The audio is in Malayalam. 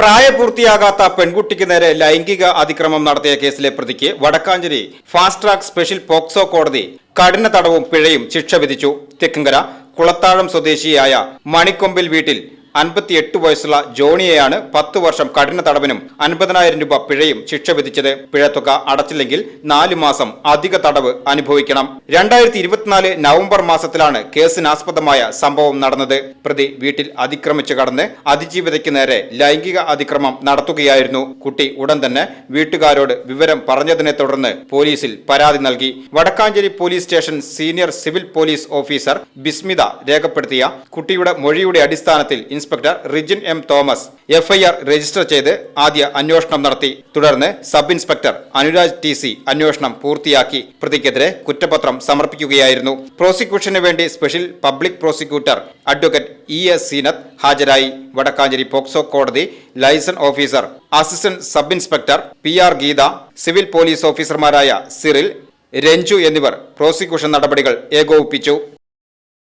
പ്രായപൂർത്തിയാകാത്ത പെൺകുട്ടിക്ക് നേരെ ലൈംഗിക അതിക്രമം നടത്തിയ കേസിലെ പ്രതിക്ക് Vadakkancherry fast track special POCSO കോടതി കഠിന തടവും പിഴയും ശിക്ഷ വിധിച്ചു. തെക്കുംകര കുളത്താഴം സ്വദേശിയായ മണിക്കൊമ്പിൽ വീട്ടിൽ അൻപത്തിയെട്ട് വയസ്സുള്ള ജോണിയെയാണ് പത്ത് വർഷം കഠിന തടവിനും അൻപതിനായിരം രൂപ പിഴയും ശിക്ഷ വിധിച്ചത്. പിഴത്തുക അടച്ചില്ലെങ്കിൽ നാലു മാസം അധിക തടവ് അനുഭവിക്കണം. രണ്ടായിരത്തി ഇരുപത്തിനാല് നവംബർ മാസത്തിലാണ് കേസിനാസ്പദമായ സംഭവം നടന്നത്. പ്രതി വീട്ടിൽ അതിക്രമിച്ചു കടന്ന് അതിജീവിതയ്ക്ക് നേരെ ലൈംഗിക അതിക്രമം നടത്തുകയായിരുന്നു. കുട്ടി ഉടൻ തന്നെ വീട്ടുകാരോട് വിവരം പറഞ്ഞതിനെ തുടർന്ന് പോലീസിൽ പരാതി നൽകി. Vadakkancherry police station senior civil police officer Bismitha രേഖപ്പെടുത്തിയ കുട്ടിയുടെ മൊഴിയുടെ അടിസ്ഥാനത്തിൽ inspector Rijin M Thomas FIR register ചെയ്ത് ആദ്യ അന്വേഷണം നടത്തി. തുടർന്ന് sub inspector Anuraj T C അന്വേഷണം പൂർത്തിയാക്കി. പ്രതിക്കെതിരെ കുറ്റപത്രം സമർപ്പിക്കുകയായിരുന്നു. പ്രോസിക്യൂഷന് വേണ്ടി special public prosecutor advocate E S Zeenath ഹാജരായി. വടക്കാഞ്ചേരി പോക്സോ കോടതി liaison officer assistant sub inspector P R Geetha civil police ഓഫീസർമാരായ സിറിൽ രഞ്ജു എന്നിവർ പ്രോസിക്യൂഷൻ നടപടികൾ ഏകോപിപ്പിച്ചു.